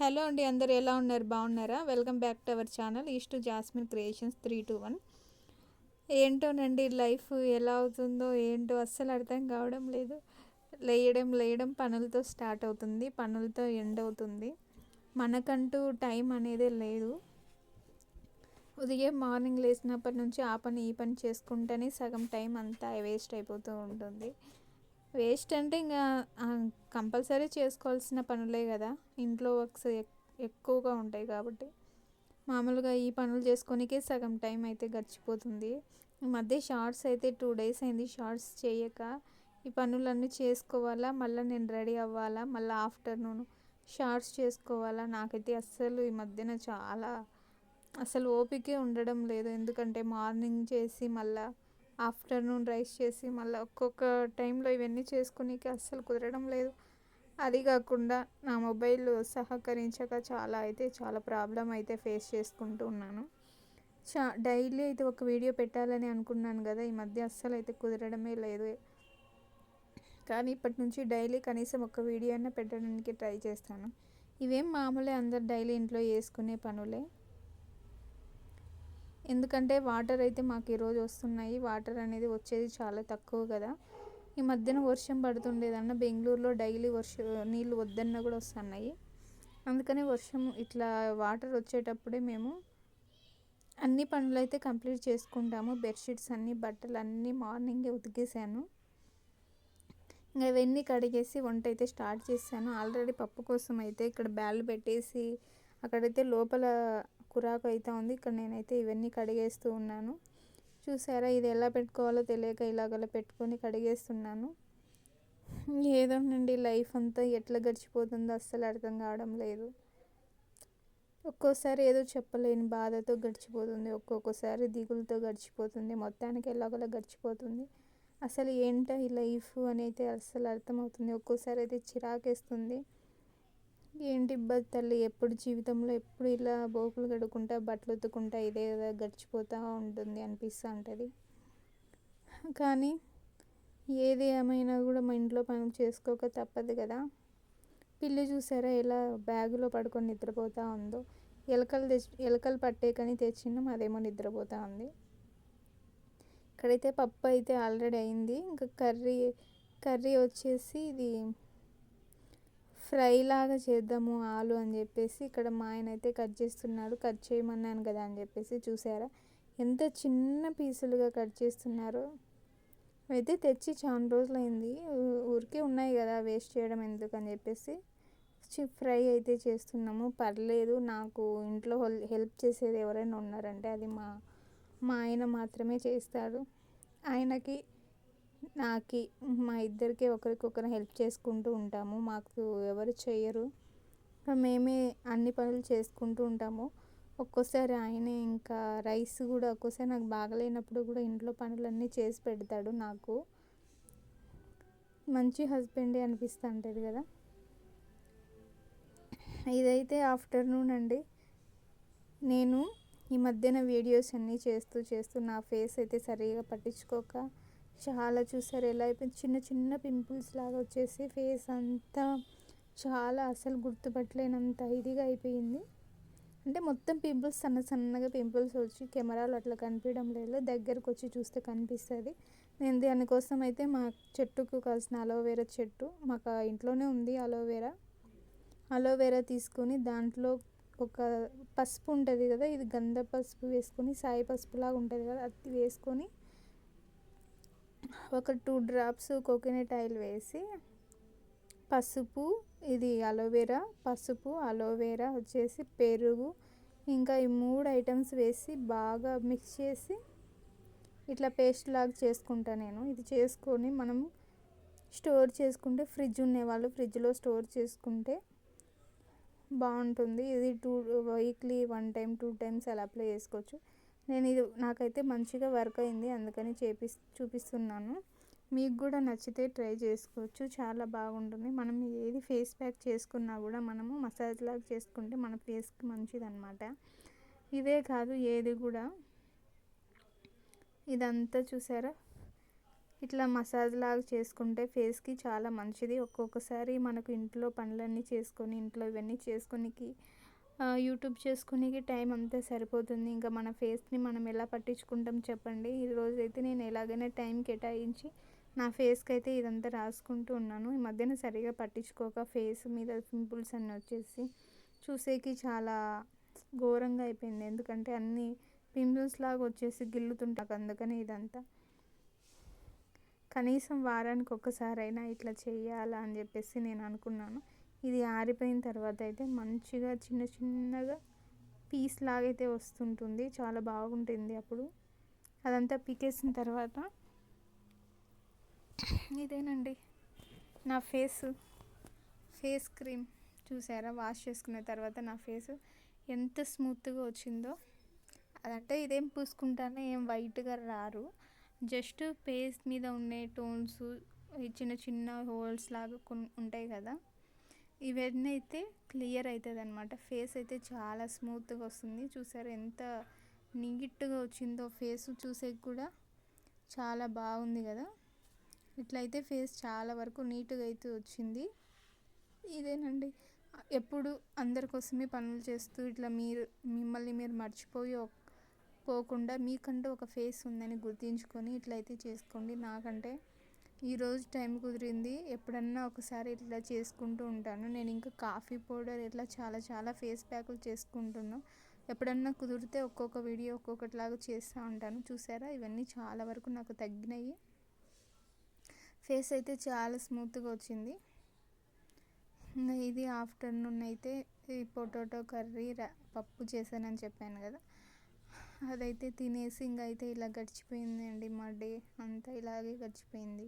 Hello అండి అందరు ఎలా ఉన్నారు? బాగున్నారా? Welcome back to our channel east jasmine creations three two one. ఏంటోనండి life ఎలా అవుతుందో ఏంటో అస్సలు అర్థం కావడం లేదు. లేయడం లేయడం పనులతో స్టార్ట్ అవుతుంది పనులతో ఎండ్ అవుతుంది. మనకంటూ టైం అనేది లేదు. ఉదయం మార్నింగ్ లేచినప్పటి నుంచి ఆ పని ఈ పని చేసుకుంటేనే సగం టైం అంతా వేస్ట్ అయిపోతూ ఉంటుంది. వేస్ట్ అంటే ఇంకా కంపల్సరీ చేసుకోవాల్సిన పనులే కదా. ఇంట్లో వర్క్స్ ఎక్కువగా ఉంటాయి కాబట్టి. మామూలుగా ఈ పనులు చేసుకోనికే సగం టైం అయితే గడిచిపోతుంది. ఈ మధ్య షార్ట్స్ అయితే టూ డేస్ అయింది. షార్ట్స్ చేయక ఈ పనులన్నీ చేసుకోవాలా? మళ్ళీ నేను రెడీ అవ్వాలా? మళ్ళీ ఆఫ్టర్నూన్ షార్ట్స్ చేసుకోవాలా? నాకైతే అస్సలు ఈ మధ్యన చాలా అసలు ఓపికే ఉండడం లేదు. ఎందుకంటే మార్నింగ్ చేసి మళ్ళీ ఆఫ్టర్నూన్ రైస్ చేసి మళ్ళీ ఒక్కొక్క టైంలో ఇవన్నీ చేసుకునేకి అస్సలు కుదరడం లేదు. అది కాకుండా నా మొబైల్ సహకరించక చాలా అయితే చాలా ప్రాబ్లం అయితే ఫేస్ చేసుకుంటూ ఉన్నాను. చా డైలీ అయితే ఒక వీడియో పెట్టాలని అనుకున్నాను కదా ఈ మధ్య అస్సలు అయితే కుదరడమే లేదు. కానీ ఇప్పటి నుంచి డైలీ కనీసం ఒక వీడియో అయినా పెట్టడానికి ట్రై చేస్తాను. ఇవేం మామూలే అందరు డైలీ ఇంట్లో చేసుకునే పనులే. ఎందుకంటే వాటర్ అయితే మాకు ఈరోజు వస్తున్నాయి. వాటర్ అనేది వచ్చేది చాలా తక్కువ కదా. ఈ మధ్యన వర్షం పడుతుండేదన్న బెంగళూరులో డైలీ వర్షం నీళ్ళు వద్దన్న కూడా వస్తున్నాయి. అందుకనే వర్షం ఇట్లా వాటర్ వచ్చేటప్పుడే మేము అన్ని పనులు అయితే కంప్లీట్ చేసుకుంటాము. బెడ్షీట్స్ అన్నీ బట్టలు అన్నీ మార్నింగే ఉతికేసాను. ఇంకా ఇవన్నీ కడిగేసి వంట అయితే స్టార్ట్ చేశాను. ఆల్రెడీ పప్పు కోసం అయితే ఇక్కడ బ్యాల్ పెట్టేసి అక్కడైతే లోపల కురాకు అయితే ఉంది. ఇక్కడ నేనైతే ఇవన్నీ కడిగేస్తూ ఉన్నాను. చూసారా? ఇది ఎలా పెట్టుకోవాలో తెలియక ఇలాగలా పెట్టుకొని కడిగేస్తున్నాను. ఏదోనండి లైఫ్ అంతా ఎట్లా గడిచిపోతుందో అస్సలు అర్థం కావడం లేదు. ఒక్కోసారి ఏదో చెప్పలేని బాధతో గడిచిపోతుంది. ఒక్కొక్కసారి దిగులతో గడిచిపోతుంది. మొత్తానికి ఎలాగోలా గడిచిపోతుంది. అసలు ఏంటో ఈ లైఫ్ అని అయితే అస్సలు అర్థమవుతుంది. ఒక్కోసారి అయితే చిరాకేస్తుంది. ఏంటి ఇబ్బంది తల్లి? ఎప్పుడు జీవితంలో ఎప్పుడు ఇలా బోకులు కడుక్కుంటా బట్టలు ఉతుకుంటా ఇదే గడిచిపోతూ ఉంటుంది అనిపిస్తూ ఉంటుంది. కానీ ఏది ఏమైనా కూడా మా ఇంట్లో పనులు చేసుకోక తప్పదు కదా. పిల్లి చూసారా ఎలా బ్యాగులో పడుకొని నిద్రపోతూ ఉందో? ఎలకలు తెచ్చి ఎలకలు పట్టే కానీ తెచ్చినాం అదేమో నిద్రపోతూ ఉంది. ఇక్కడైతే పప్పు అయితే ఆల్రెడీ అయింది. ఇంకా కర్రీ కర్రీ వచ్చేసి ఇది ఫ్రై లాగా చేద్దాము ఆలు అని చెప్పేసి ఇక్కడ మా ఆయన అయితే కట్ చేస్తున్నాడు. కట్ చేయమన్నాను కదా అని చెప్పేసి చూసారా? ఎంత చిన్న పీసులుగా కట్ చేస్తున్నారు. అయితే తెచ్చి చాలా రోజులైంది. ఊరికే ఉన్నాయి కదా వేస్ట్ చేయడం ఎందుకు అని చెప్పేసి. ఫ్రై అయితే చేస్తున్నాము. పర్లేదు నాకు ఇంట్లో హెల్ప్ చేసేది ఎవరైనా ఉన్నారంటే అది మా మా ఆయన మాత్రమే చేస్తాడు. ఆయనకి నాకి మా ఇద్దరికి ఒకరికొకరు హెల్ప్ చేసుకుంటూ ఉంటాము. మాకు ఎవరు చేయరు మేమే అన్ని పనులు చేసుకుంటూ ఉంటాము. ఒక్కోసారి ఆయనే ఇంకా రైస్ కూడా ఒక్కోసారి నాకు బాగలేనప్పుడు కూడా ఇంట్లో పనులన్నీ చేసి పెడతాడు నాకు. మంచి హస్బెండే అనిపిస్తూ ఉంటుంది కదా. ఇదైతే ఆఫ్టర్నూన్ అండి. నేను ఈ మధ్యన వీడియోస్ అన్నీ చేస్తూ చేస్తూ నా ఫేస్ అయితే సరిగా పట్టించుకోక చాలా చూసారు. ఎలా అయిపోయింది? చిన్న చిన్న పింపుల్స్ లాగా వచ్చేసి ఫేస్ అంతా చాలా అసలు గుర్తుపట్టలేనంత ఇదిగా అయిపోయింది. అంటే మొత్తం పింపుల్స్ సన్న సన్నగా పింపుల్స్ వచ్చి కెమెరాలు అట్లా కనిపించడం లేదు. దగ్గరకు వచ్చి చూస్తే కనిపిస్తుంది. నేను దానికోసం అయితే మా చెట్టుకు కావాల్సిన అలోవేరా చెట్టు మాకు ఇంట్లోనే ఉంది అలోవేరా అలోవేరా తీసుకొని దాంట్లో ఒక పసుపు ఉంటుంది కదా ఇది గంధ పసుపు వేసుకొని సాయి పసుపులాగా ఉంటుంది కదా అది వేసుకొని ఒక టూ డ్రాప్స్ కోకోనట్ ఆయిల్ వేసి పసుపు ఇది అలోవెరా పసుపు అలోవెరా వచ్చేసి పెరుగు ఇంకా ఈ మూడు ఐటమ్స్ వేసి బాగా మిక్స్ చేసి ఇట్లా పేస్ట్ లాగా చేసుకుంటా నేను. ఇది చేసుకొని మనం స్టోర్ చేసుకుంటే ఫ్రిడ్జ్ ఉండేవాళ్ళు ఫ్రిడ్జ్లో స్టోర్ చేసుకుంటే బాగుంటుంది. ఇది two weekly one time two times అలా అప్లై చేసుకోవచ్చు. నేను ఇది నాకైతే మంచిగా వర్క్ అయింది. అందుకని చేపి చూపిస్తున్నాను. మీకు కూడా నచ్చితే ట్రై చేసుకోవచ్చు. చాలా బాగుంటుంది. మనం ఏది ఫేస్ ప్యాక్ చేసుకున్నా కూడా మనము మసాజ్ లాగా చేసుకుంటే మన ఫేస్కి మంచిది అనమాట ఇదే కాదు ఏది కూడా. ఇదంతా చూసారా? ఇట్లా మసాజ్ లాగా చేసుకుంటే ఫేస్కి చాలా మంచిది. ఒక్కొక్కసారి మనకు ఇంట్లో పనులన్నీ చేసుకొని ఇంట్లో ఇవన్నీ చేసుకొనికి యూట్యూబ్ చేసుకోనికి టైం అంతా సరిపోతుంది. ఇంకా మన ఫేస్ని మనం ఎలా పట్టించుకుంటాం చెప్పండి. ఈరోజు అయితే నేను ఎలాగైనా టైం కేటాయించి నా ఫేస్కి అయితే ఇదంతా రాసుకుంటూ ఉన్నాను. ఈ మధ్యన సరిగా పట్టించుకోక ఫేస్ మీద పింపుల్స్ అన్నీ వచ్చేసి చూసేకి చాలా ఘోరంగా అయిపోయింది. ఎందుకంటే అన్ని పింపుల్స్ లాగా వచ్చేసి గిల్లుతుంటాక అందుకని ఇదంతా. కనీసం వారానికి ఒక్కసారైనా ఇట్లా చేయాలా అని చెప్పేసి నేను అనుకున్నాను. ఇది ఆరిపోయిన తర్వాత అయితే మంచిగా చిన్న చిన్నగా పీస్ లాగైతే వస్తుంటుంది. చాలా బాగుంటుంది అప్పుడు. అదంతా పీకేసిన తర్వాత ఇదేనండి. నా ఫేస్. Face cream. చూసారా? వాష్ చేసుకున్న తర్వాత నా ఫేస్ ఎంత స్మూత్గా వచ్చిందో. అదంటే ఇదేం పూసుకుంటానే ఏం వైట్గా రారు. జస్ట్ ఫేస్ మీద ఉండే టోన్స్ చిన్న చిన్న హోల్స్ లాగా కొన్ని ఉంటాయి కదా. ఇవన్నీ అయితే క్లియర్ అవుతుంది అనమాట ఫేస్ అయితే చాలా స్మూత్గా వస్తుంది. చూసారు ఎంత నీట్గా వచ్చిందో ఫేస్ చూసే కూడా చాలా బాగుంది కదా. ఇట్లయితే ఫేస్ చాలా వరకు నీట్గా అయితే వచ్చింది. ఇదేనండి. ఎప్పుడు అందరి కోసమే పనులు చేస్తూ ఇట్లా మీరు మిమ్మల్ని మీరు మర్చిపోయి పోకుండా మీకంటూ ఒక ఫేస్ ఉందని గుర్తించుకొని ఇట్లయితే చేసుకోండి. నాకంటే ఈరోజు టైం కుదిరింది. ఎప్పుడన్నా ఒకసారి ఇట్లా చేసుకుంటూ ఉంటాను. నేను ఇంకా కాఫీ పౌడర్ ఇట్లా చాలా చాలా ఫేస్ ప్యాకులు చేసుకుంటున్నాను ఎప్పుడన్నా కుదిరితే ఒక్కొక్క వీడియో ఒక్కొక్కటిలాగా చేస్తూ ఉంటాను. చూసారా? ఇవన్నీ చాలా వరకు నాకు తగ్గినాయి. ఫేస్ అయితే చాలా స్మూత్గా వచ్చింది. ఇంకా ఇది ఆఫ్టర్నూన్ అయితే ఈ పొటాటో కర్రీ పప్పు చేశానని చెప్పాను కదా. అదైతే తినేసి ఇంకా అయితే ఇలా గడిచిపోయింది అండి మా డే అంతా. ఇలాగే గడిచిపోయింది.